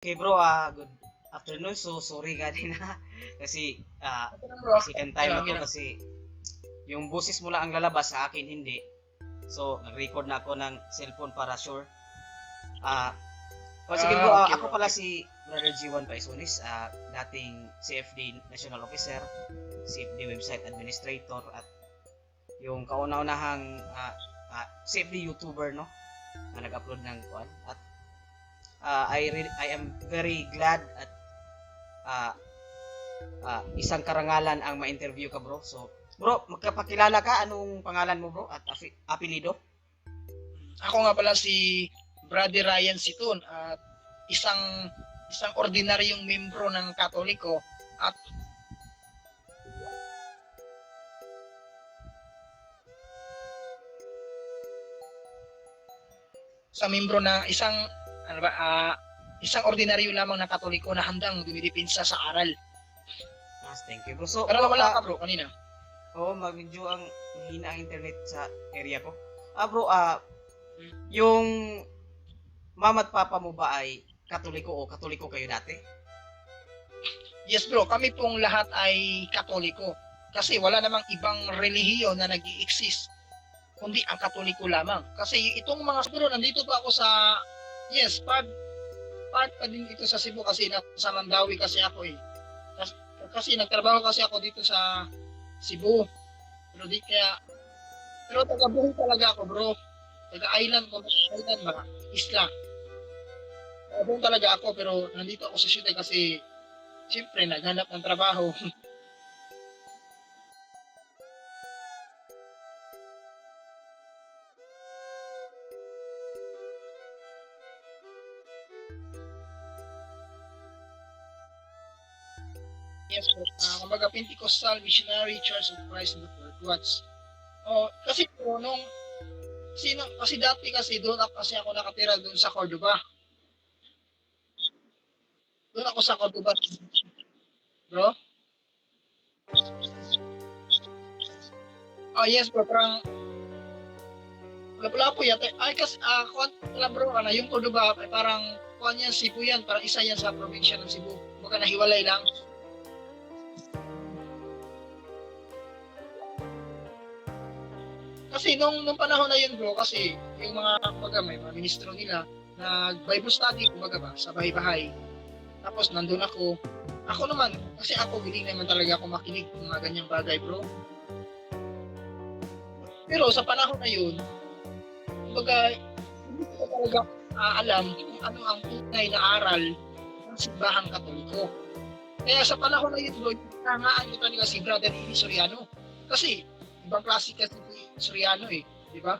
Okay bro, ah good afternoon. So sorry ka din ha. Kasi ah Bro, second time ako kasi yung boses mo lang ang lalabas sa akin hindi. So nag-record na ako ng cellphone para sure. Ah oh, sige Ah, bro, ah, okay, ako pala si Brother G1 Paisonis, ah dating CFD National Officer, CFD Website Administrator at yung kauna-unahang ah, ah, CFD YouTuber no na nag-upload ng kuan at ah, I re- I am very glad at ah, ah, isang karangalan ang ma-interview ka bro. So bro, magkapakilala ka anong pangalan mo bro at afi- apelido? Ako nga pala si Brother Ryan Situn at isang isang ordinaryong membro ng Katoliko at sa membro na isang ano ba ah, isang ordinaryo lamang na Katoliko na handang dumidipinsa sa aral. Yes, thank you bro. So Pero wala ah, ka bro kanina. Oo, oh, medyo ang hina ang internet sa area ko. Ah bro, ah yung mama at papa mo ba ay katoliko o katoliko kayo dati? Yes bro, kami pong lahat ay Katoliko. Kasi wala namang ibang relihiyon na nag exist kundi ang Katoliko lamang. Kasi itong mga bro, nandito pa ako sa yes, part part pa din dito sa Cebu kasi nasa Mandawi kasi ako eh. Kasi, kasi nagtrabaho kasi ako dito sa Cebu. Pero di kaya pero taga buhay talaga ako bro. Taga island ko, island ba? Isla. Taga talaga ako pero nandito ako sa syudad kasi siyempre naghanap ng trabaho. sir. Uh, kumbaga Pentecostal Missionary Church of Christ in the Third Watch. Oh, kasi po nung sino kasi dati kasi doon ako kasi ako nakatira doon sa Cordoba. Doon ako sa Cordoba. Bro? Oh, yes, bro. Parang wala po yata. Ay, kasi, ah, wala bro, ano, yung Cordoba, ay parang, kuwan yan, Cebu yan, parang isa yan sa probinsya ng Cebu. Baka nahiwalay lang. Kasi nung, nung panahon na yun bro, kasi yung mga, kumbaga, may mga ministro nila, nag-Bible study, kumbaga ba, sa bahay-bahay. Tapos nandun ako. Ako naman, kasi ako willing naman talaga ako makinig ng mga ganyang bagay bro. Pero sa panahon na yun, kumbaga, hindi ko talaga ah, alam kung ano ang tunay na aral ng simbahang katoliko. Kaya sa panahon na yun, bro, nangaan ko talaga si Brother Ili Soriano. Kasi, ibang klase kasi si Soriano eh, di ba?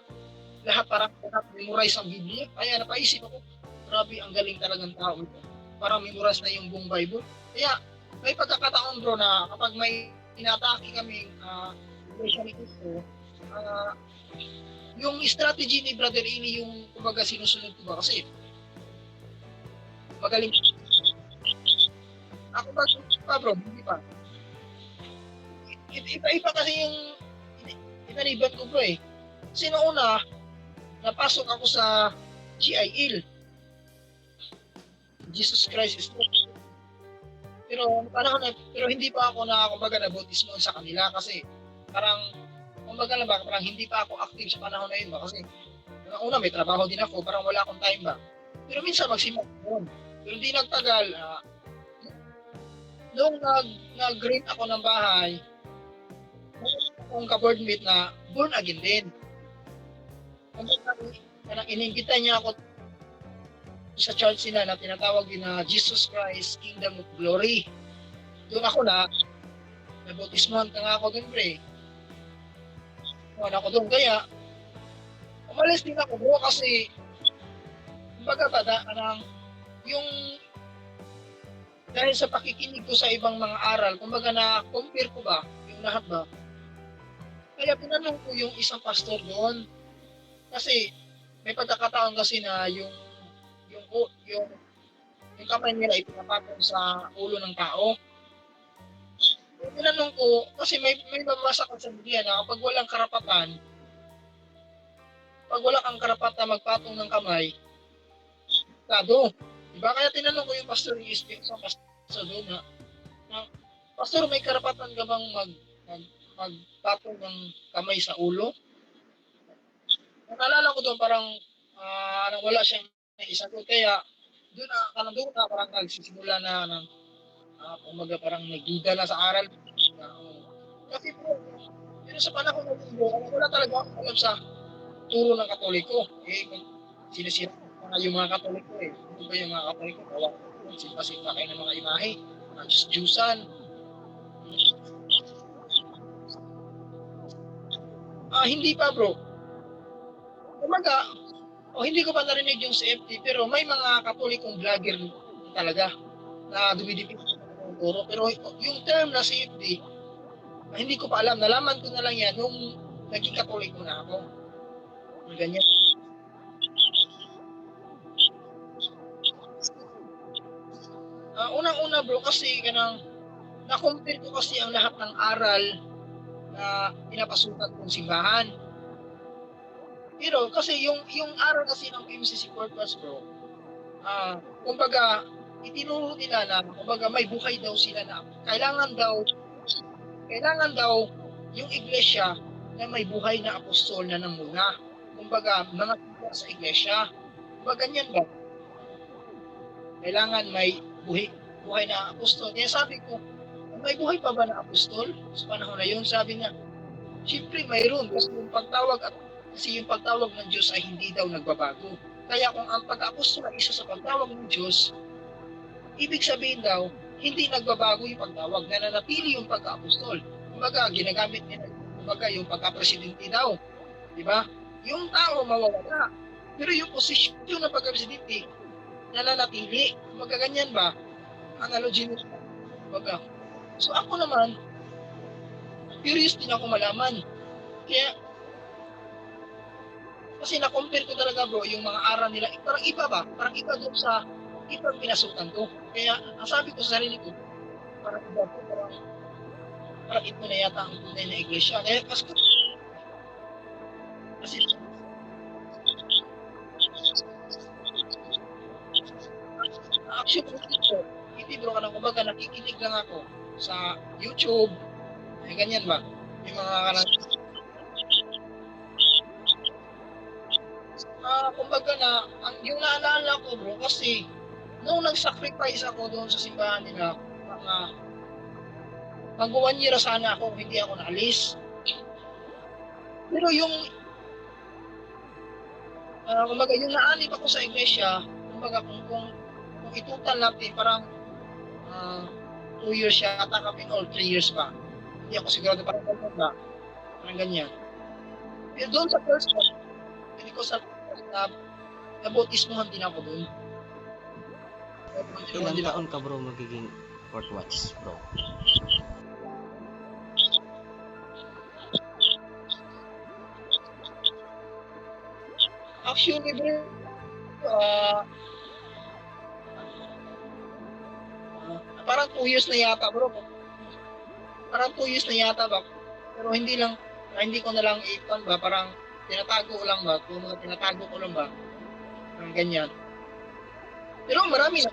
Lahat parang memorize ang Biblia. Kaya napaisip ako, grabe, ang galing talagang tao ito. Parang memorize na yung buong Bible. Kaya, may pagkakataon bro na kapag may inatake kami uh, Iglesia ni Cristo, ah, yung strategy ni Brother Ili yung kumbaga sinusunod ko ba kasi magaling ako ba pa bro hindi pa I- iba-iba kasi yung inaniban ko bro eh kasi noong una napasok ako sa GIL Jesus Christ is Lord pero panahon na, pero hindi pa ako na kumbaga na bautismo sa kanila kasi parang kumbaga lang ba, parang hindi pa ako active sa panahon na yun ba kasi una, may trabaho din ako, parang wala akong time ba. Pero minsan magsimula yun. Pero hindi nagtagal, ah, nung nag, nag-rent ako ng bahay, akong ka-boardmate na born again din. Parang inimbita niya ako sa church nila na tinatawag din na Jesus Christ Kingdom of Glory. Doon ako na, nabautismohan ka nga ako dun, pre. Ano ako doon. Kaya, umalis din ako bro kasi, kumbaga ba, da, anang, yung, dahil sa pakikinig ko sa ibang mga aral, kumbaga na compare ko ba, yung lahat ba, kaya tinanong ko yung isang pastor doon, kasi, may pagkakataon kasi na yung, yung, yung, yung, yung kamay nila ipinapatong sa ulo ng tao. Tinanong ko, kasi may, may mabasa ko sa Biblia na kapag walang karapatan, pag wala kang karapatan magpatong ng kamay, kado. Diba? Kaya tinanong ko yung pastor yung speak sa pastor doon na, na pastor may karapatan ka bang mag, mag magpatong ng kamay sa ulo? Naalala ko doon parang ah, anong wala siyang isagot kaya doon na kanang doon na parang nagsisimula na ng uh, umaga parang nagduda na sa aral. Ah, kasi po, pero sa panahon ng mundo, wala talaga ako alam sa turo ng katoliko. Eh, sinisira nga yung mga katoliko eh. Ano ba yung mga katoliko? Kawa, simpa-simpa kayo ng mga imahe, mga Diyos-Diyusan. Ah, hindi pa bro. Umaga, o hindi ko pa narinig yung CFT, pero may mga katolikong vlogger talaga na dumidipin mga turo. Pero yung term na CFT, hindi ko pa alam. Nalaman ko na lang yan nung naging katoliko na ako. Ganyan. Ah, unang-una bro kasi kanang na-compare ko kasi ang lahat ng aral na pinapasukan kong simbahan. Pero kasi yung yung aral kasi ng PMCC Purpose bro, ah, kumbaga itinuro nila na kumbaga may buhay daw sila na kailangan daw kailangan daw yung iglesia na may buhay na apostol na namuna. Kumbaga, mga tao sa iglesia. Kumbaga, ganyan ba? Kailangan may buhay, buhay na apostol. Kaya sabi ko, may buhay pa ba na apostol? Sa panahon na yun, sabi niya, Siyempre mayroon kasi yung pagtawag at kasi yung pagtawag ng Diyos ay hindi daw nagbabago. Kaya kung ang pag-apostol ay isa sa pagtawag ng Diyos, ibig sabihin daw, hindi nagbabago yung pagtawag, nananatili yung pagka-apostol. Kumbaga, ginagamit nila kumbaga yung pagka-presidente daw. Di ba? Yung tao mawawala. Pero yung posisyon ng pagka-presidente, nananatili. Kumbaga, ganyan ba? Analogy nila. Kumbaga. So ako naman, curious din ako malaman. Kaya, kasi na-compare ko talaga bro, yung mga aral nila, eh, parang iba ba? Parang iba doon sa ibang pinasukan ko. Kaya, ang sabi ko sa sarili ko, parang iba po, parang, parang ito na yata ang tunay na iglesia. Kaya, kasi, kasi, actually, ito, hindi bro ka na, kumbaga, nakikinig lang ako sa YouTube, may ganyan ba? May mga kanang uh, ah, kumbaga na, ang, yung naalala ko bro, kasi nung nag-sacrifice ako doon sa simbahan nila, mga mag one year sana ako hindi ako naalis. Pero yung uh, kumbaga, yung naanib ako sa iglesia, kumbaga kung, kung, kung itutal natin, parang uh, 2 years yata kami or 3 years pa. Hindi ako sigurado parang ganyan ba. Parang ganyan. Pero doon sa first one, hindi ko sa na, nabautismohan din ako doon. Ilang taon ka bro magiging fourth watch bro? Actually bro, uh, parang 2 years na yata, bro. Parang 2 years na yata ba? Pero hindi lang, hindi ko na lang ikon ba, parang tinatago ko lang ba, kung tinatago ko lang ba, parang ganyan. Pero marami na.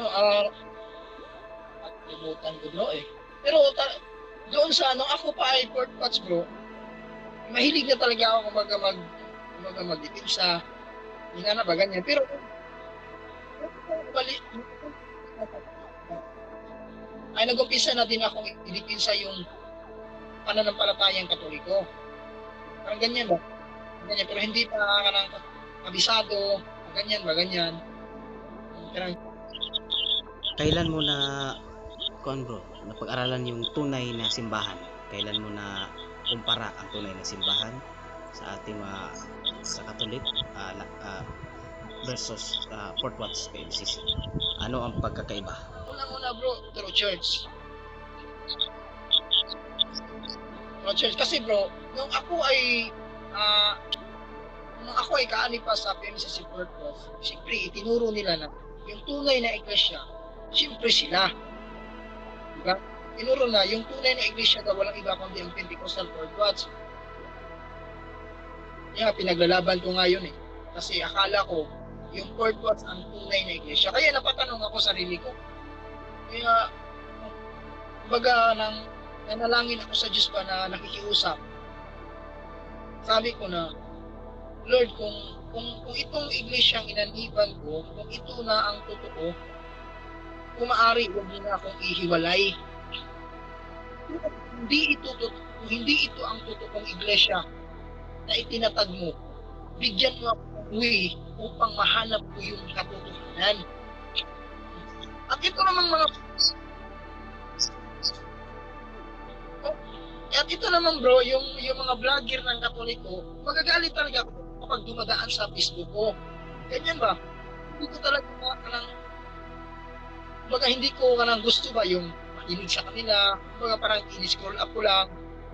Oh, ah, at limutan ko bro eh. Pero ta- doon sa ano, ako pa ay port patch bro, mahilig na talaga ako kumbaga mag, kumbaga magditim sa, hindi na ba ganyan. Pero, bali, ay nag-umpisa na din akong idipin sa yung pananampalatayang katoliko. Parang ganyan ba? Ganyan, pero hindi pa ka ng kabisado, ganyan ba, ganyan. Parang, Kailan mo na kuan bro, napag-aralan yung tunay na simbahan? Kailan mo na kumpara ang tunay na simbahan sa ating mga sa Katolik la- ah, versus ah, Fort Watch PMCC? Ano ang pagkakaiba? unang-una bro, through church. Through church. Kasi bro, nung ako ay, ah, nung ako ay kaani pa sa PMCC Purpose, siyempre itinuro nila na yung tunay na iglesia, siyempre sila. Inuro na yung tunay na iglesia daw walang iba kundi ang Pentecostal Church Watch. Kaya pinaglalaban ko ngayon eh. Kasi akala ko yung Church Watch ang tunay na iglesia. Kaya napatanong ako sa sarili ko. Kaya baga nang nanalangin ako sa Diyos ba na nakikiusap. Sabi ko na, Lord, kung kung, kung itong iglesyang inaniban ko, kung ito na ang totoo, kung maaari, huwag niyo na akong ihiwalay. Hindi ito, hindi ito ang totoong iglesia na itinatag mo, bigyan mo ako ng way upang mahanap ko yung katotohanan. At ito namang mga At ito naman bro, yung yung mga vlogger ng Katoliko, magagalit talaga ako kapag dumadaan sa Facebook ko. Ganyan ba? Hindi ko talaga na, kanang, baga hindi ko kanang gusto ba yung makinig sa kanila, baga parang in-scroll up ko lang,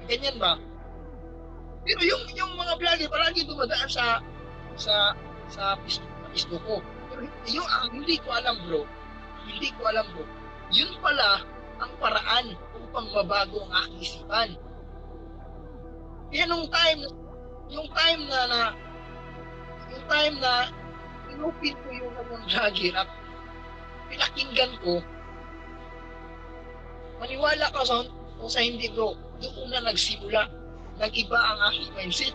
ganyan ba? Pero yung yung mga vlogger palagi dumadaan sa sa sa Facebook ko. Pero yung ang hindi ko alam bro, hindi ko alam bro, yun pala ang paraan upang mabago ang aking isipan. Kaya nung time, yung time na, na yung time na inupin ko yung anong vlogger at pinakinggan ko, maniwala ka sa, o sa hindi bro, doon na nagsimula, nag-iba ang aking mindset.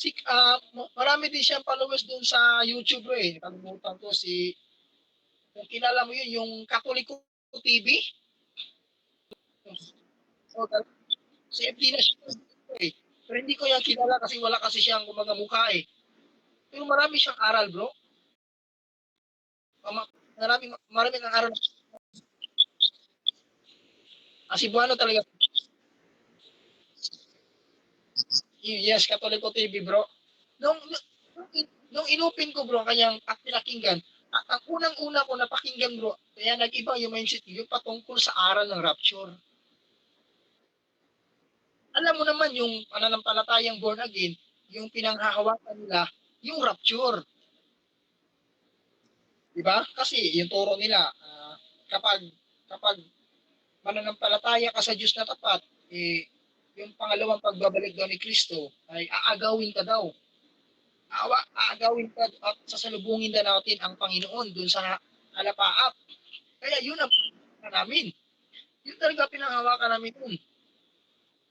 Si, ah, marami din siyang followers doon sa YouTube bro eh. Nakalimutan ko si, kung kilala mo yun, yung Katoliko TV. So, si FD na siya eh. Pero hindi ko yan kilala kasi wala kasi siyang kumaga mukha eh. Pero marami siyang aral bro. Mama, marami, marami ng aral. Ah, Cebuano talaga. Yes, Katoliko TV bro. Nung, nung, inupin ko bro, ang kanyang at pinakinggan, at ang unang-una ko napakinggan bro, kaya nag-iba yung mindset ko, yung patungkol sa aral ng rapture. Alam mo naman yung pananampalatayang born again, yung pinanghahawakan nila, yung rapture. Di ba? Kasi yung turo nila, ah, kapag kapag mananampalataya ka sa Diyos na tapat, eh, yung pangalawang pagbabalik daw ni Kristo ay aagawin ka daw. Awa, aagawin ka at sasalubungin na natin ang Panginoon dun sa halapaap. Kaya yun ang pinangahawakan namin. Yun talaga pinangahawakan namin dun.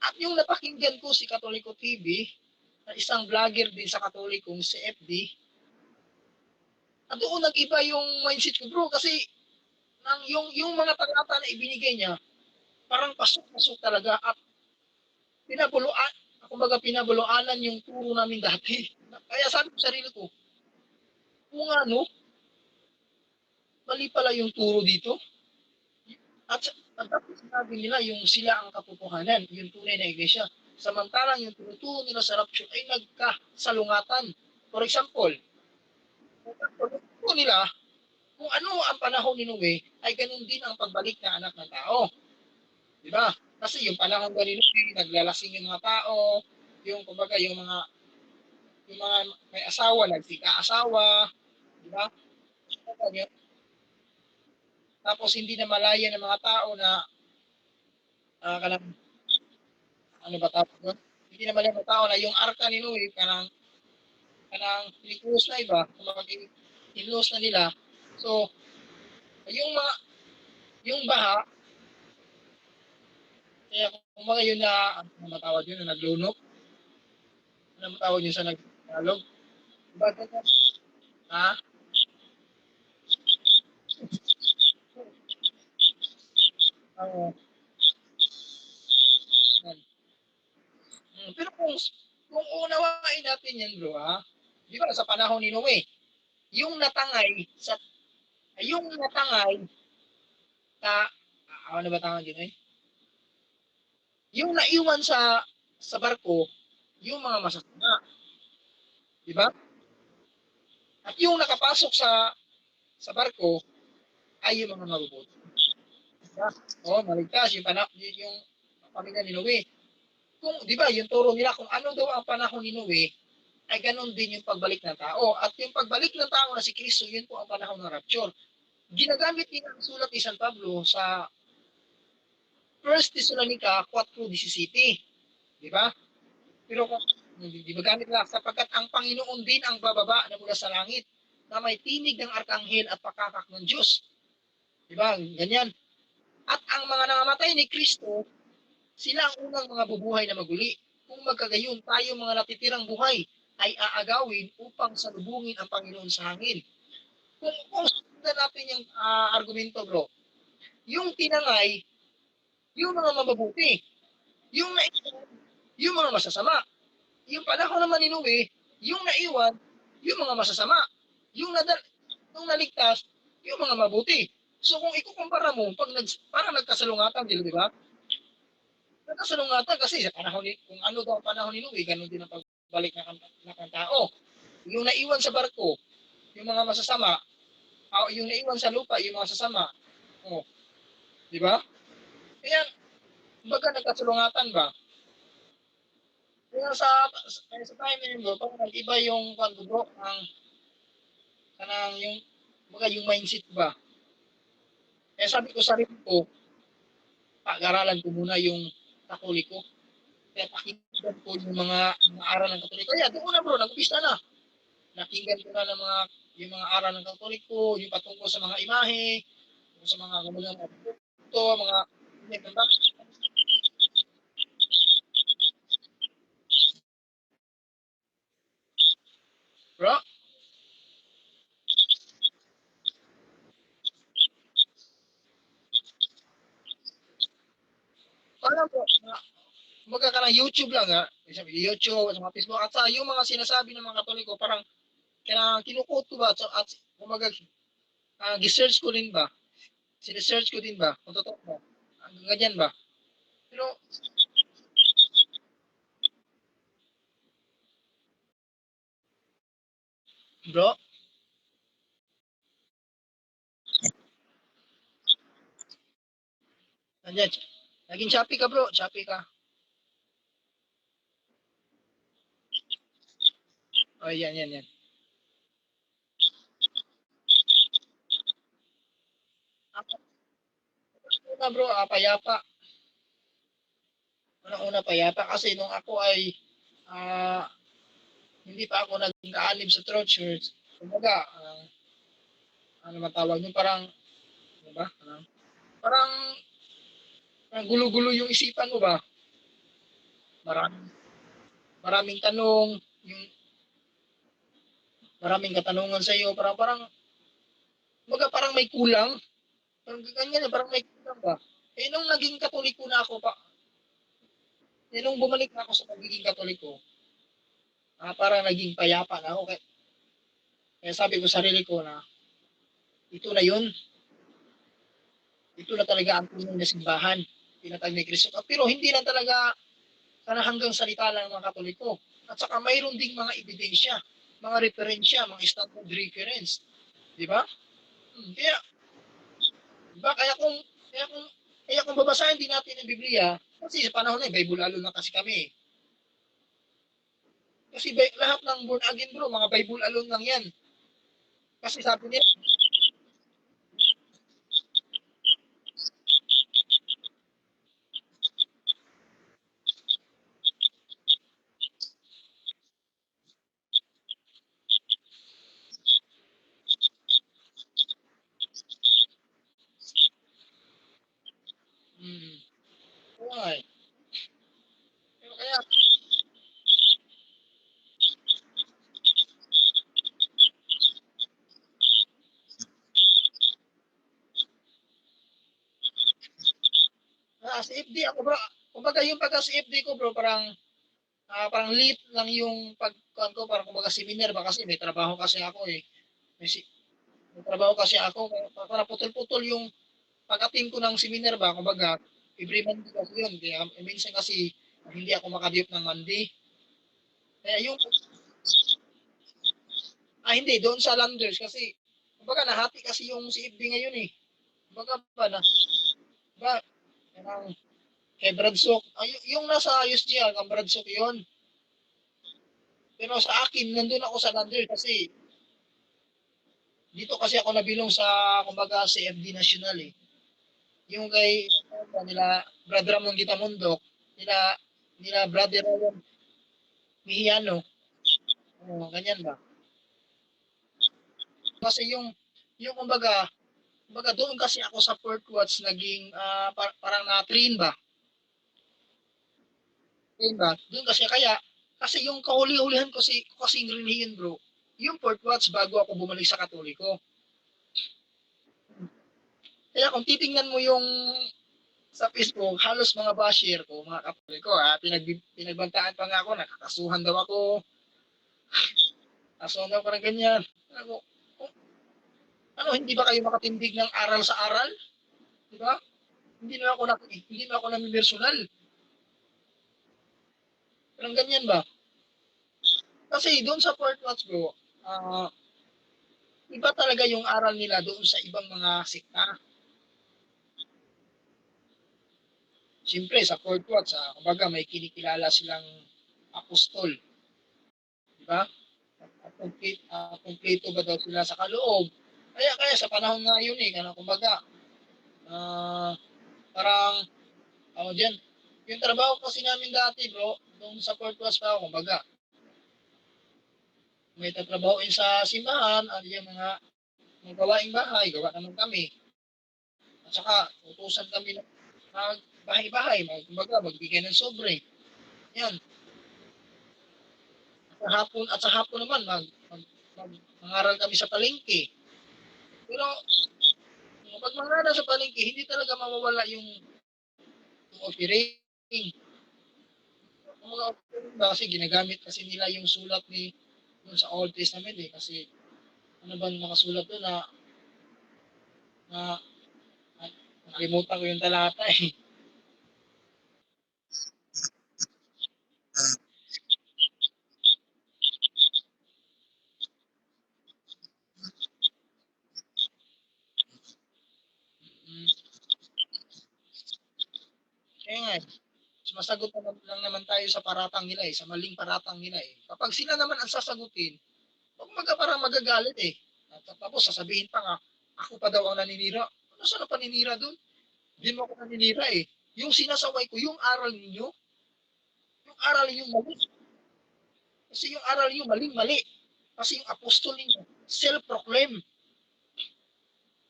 At yung napakinggan ko si Katoliko TV, na isang vlogger din sa Katolikong si FD, at doon nag-iba yung mindset ko bro kasi nang yung yung mga talata na ibinigay niya parang pasok-pasok talaga at pinabuluan kumbaga pinabuluanan yung turo namin dati. Kaya sabi ko sa sarili ko, kung ano, mali pala yung turo dito. At, at tapos sinabi nila yung sila ang katotohanan, yung tunay na iglesia. Samantalang yung tinuturo nila sa rapture ay nagkasalungatan. For example, kung nila, kung ano ang panahon ni Noe, ay ganun din ang pagbalik ng anak ng tao. Di ba? Kasi yung panahon ba ni Noe, naglalasing yung mga tao, yung kumbaga yung mga yung mga may asawa, nagtika-asawa, di ba? Tapos hindi na malaya ng mga tao na ah kanang ano ba tawag doon? Hindi na malaya ng tao na yung arka ni Noe kanang kanang piniklos na iba, inlos na nila. So, yung mga yung baha kaya kung mga yun na ano matawag yun na naglunok ano matawag yun sa nagtalog bakit ha Oo. Yan. Hmm, pero kung kung unawain natin yan bro ha di ba sa panahon ni Noe yung natangay sa yung natangay na ah, ano ba tawag yun eh yung naiwan sa sa barko, yung mga masasama. Di ba? At yung nakapasok sa sa barko ay yung mga mabubuti. Diba? Oo, maligtas yung panak yung, yung pamilya ni Noe. Kung, di ba, yung turo nila kung ano daw ang panahon ni Noe, ay ganun din yung pagbalik ng tao. At yung pagbalik ng tao na si Kristo, yun po ang panahon ng rapture. Ginagamit din ang sulat ni San Pablo sa 1 Thessalonica 4.17. Di ba? Pero kung hindi ba gamit lang sapagkat ang Panginoon din ang bababa na mula sa langit na may tinig ng arkanghel at pakakak ng Diyos. Di ba? Ganyan. At ang mga nangamatay ni Kristo, sila ang unang mga bubuhay na maguli. Kung magkagayon, tayo mga natitirang buhay ay aagawin upang salubungin ang Panginoon sa hangin. Kung, kung sundan natin yung ah, argumento, bro, yung tinangay, yung mga mababuti, yung naiwan, yung mga masasama. Yung panahon naman Noe, yung naiwan, yung mga masasama. Yung, nadal, yung naligtas, yung mga mabuti. So kung ikukumpara mo, pag nag, parang nagkasalungatan, di di ba? Nagkasalungatan kasi sa panahon ni, kung ano daw ang panahon ni Noe, ganun din ang pagbalik ng, ng, ng tao. Yung naiwan sa barko, yung mga masasama, ah, yung naiwan sa lupa, yung mga sasama. Oh. Di ba? Kaya, baga nagkasalungatan ba? Kaya sa, sa, sa time na yun, bro, parang nag-iba yung kwento, bro, ang kanang yung, baga yung mindset ba? Kaya sabi ko sa sarili ko, pag-aralan ko muna yung katoliko. Kaya pakinggan ko yung mga, mga aral ng katoliko. Kaya doon na bro, nag-umpisa na. Nakinggan ko na ng mga, yung mga aral ng katoliko, yung patungkol sa mga imahe, sa mga kumbaga mga produkto, mga Bro, Parang po, kumbaga ka ng YouTube lang ha. YouTube, sa mga Facebook, at sa yung mga sinasabi ng mga katoliko, parang kaya kinukot ko ba, at, at kumbaga, uh, gisearch ko din ba? Sinesearch ko din ba? Kung totoo ba? Ganyan ba? Pero, bro, Nandiyan. Naging choppy ka bro, choppy ka. Oh, yan, yan, yan. Una bro, ah, payapa. Una-una payapa kasi nung ako ay ah, hindi pa ako naging kaalim sa throat church. Kumbaga, ah, ano matawag nyo, parang, ano ba? Parang, parang, parang gulo-gulo yung isipan mo ba? Maraming, maraming tanong, yung maraming katanungan sa iyo, parang parang baga parang may kulang. Parang ganyan, parang may kulang ba? Eh nung naging katoliko na ako pa, eh nung bumalik na ako sa pagiging katoliko, ah, parang naging payapa na ako. Kaya, kaya sabi ko sa sarili ko na, ito na yun. Ito na talaga ang tunay na simbahan. Tinatag ni Kristo. Pero hindi lang talaga sana hanggang salita lang ng mga katoliko. At saka mayroon ding mga ebidensya mga referensya, mga standard reference. Di ba? Hmm, Kaya, di ba? Kaya kung, kaya kung, kaya kung babasahin din natin ang Biblia, kasi sa panahon na, Bible alone na kasi kami. Kasi lahat ng born again bro, mga Bible alone lang yan. Kasi sabi niya, FD ako bro, kumbaga yung pagka sa FD ko bro, parang, ah, parang lit lang yung pagkuhan ko, parang kumbaga seminar ba kasi may trabaho kasi ako eh. May, si- may trabaho kasi ako, parang putol-putol yung pag-attend ko ng seminar ba, kumbaga, every Monday kasi yun. Kaya eh, minsan kasi hindi ako makadiop ng Monday. Kaya yung, ah hindi, doon sa Landers kasi, kumbaga nahati kasi yung CFD ngayon eh. Kumbaga ba na, ba, yan kay Bradsok, ay, yung nasa USGR, kang Bradsok yun. Pero sa akin, nandun ako sa lander kasi dito kasi ako nabilong sa, kumbaga, CFD National eh. Yung kay nila Brother Ramon Gitamundok, nila nila Brother Ryan Mihiano. Oh, ganyan ba? Kasi yung yung kumbaga, kumbaga doon kasi ako sa Fort Watts naging ah, par- parang na-train ba? Ba? Doon kasi kaya kasi yung kahuli-hulihan ko si ko kasing relihiyon bro, yung Fort Watts bago ako bumalik sa Katoliko. Kaya kung titingnan mo yung sa Facebook, halos mga basher ko, mga kapatid ko, ha, pinag, pinagbantaan pa nga ako, nakakasuhan daw ako. Kasuhan daw ako ng ganyan. Ako, oh, ano, hindi ba kayo makatindig ng aral sa aral? Di ba? Hindi na ako na, hindi na ako namimersonal. Parang ganyan ba? Kasi doon sa Fort Watts bro, ah, iba talaga yung aral nila doon sa ibang mga sekta. Siyempre, sa Fort Watts, ah, kumbaga may kinikilala silang apostol. Di ba? Complete, ah, kompleto ba daw sila sa kaloob? Kaya, kaya sa panahon nga yun eh, ano, kumbaga, ah, parang, ano dyan, yung trabaho kasi namin dati bro, nung sa Fort Watts pa ako, kumbaga, may tatrabahoin sa simbahan, ano yung mga mga gawaing bahay, gawa naman kami. At saka, utusan kami ng bahay-bahay, mag, kumbaga, magbigay ng sobre. Yan. At sa hapon, at sa hapon naman, mag, mag, mag, mangaral kami sa palengke. Pero, pag mangaral sa palengke, hindi talaga mawawala yung, yung operating. Mga ba, kasi ginagamit kasi nila yung sulat ni dun sa Old Testament eh, kasi ano ba nakasulat doon na na na- nakalimutan ko yung talata eh. Mm. Kaya nga, eh, sumasagot naman lang naman tayo sa paratang nila eh, sa maling paratang nila eh. Kapag sila naman ang sasagutin, huwag maga parang magagalit eh. At tapos sasabihin pa nga, ako pa daw ang naninira. Ano ang paninira doon? Hindi mo ako naninira eh. Yung sinasaway ko, yung aral ninyo, yung aral ninyo mali. Kasi yung aral ninyo mali-mali. Kasi yung apostol ninyo, self-proclaim.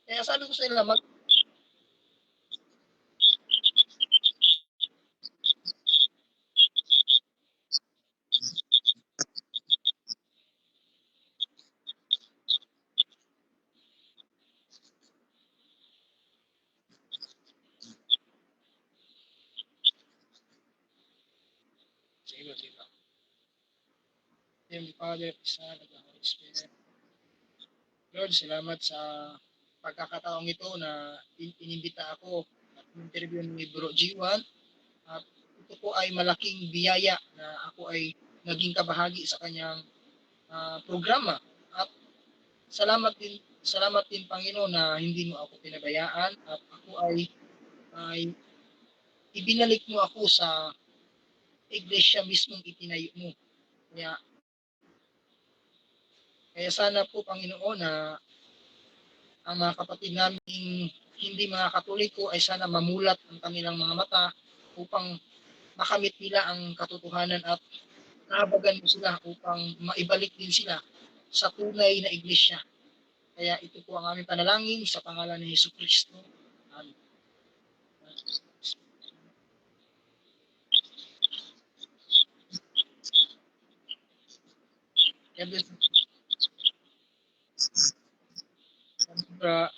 Kaya sabi ko sa nila, mag, Sige, sige. At the Holy Spirit. Lord, salamat sa pagkakataong ito na in- inimbita ako at interview ni Bro G1. At ito po ay malaking biyaya na ako ay naging kabahagi sa kanyang ah, programa. At salamat din salamat din Panginoon na hindi mo ako pinabayaan at ako ay ay ibinalik mo ako sa iglesia mismong itinayo mo. Kaya, kaya sana po, Panginoon, na ang mga kapatid naming hindi mga katoliko ay sana mamulat ang kanilang mga mata upang makamit nila ang katotohanan at nahabagan mo sila upang maibalik din sila sa tunay na iglesia. Kaya ito po ang aming panalangin sa pangalan ni Yesu Kristo. Amen. God uh,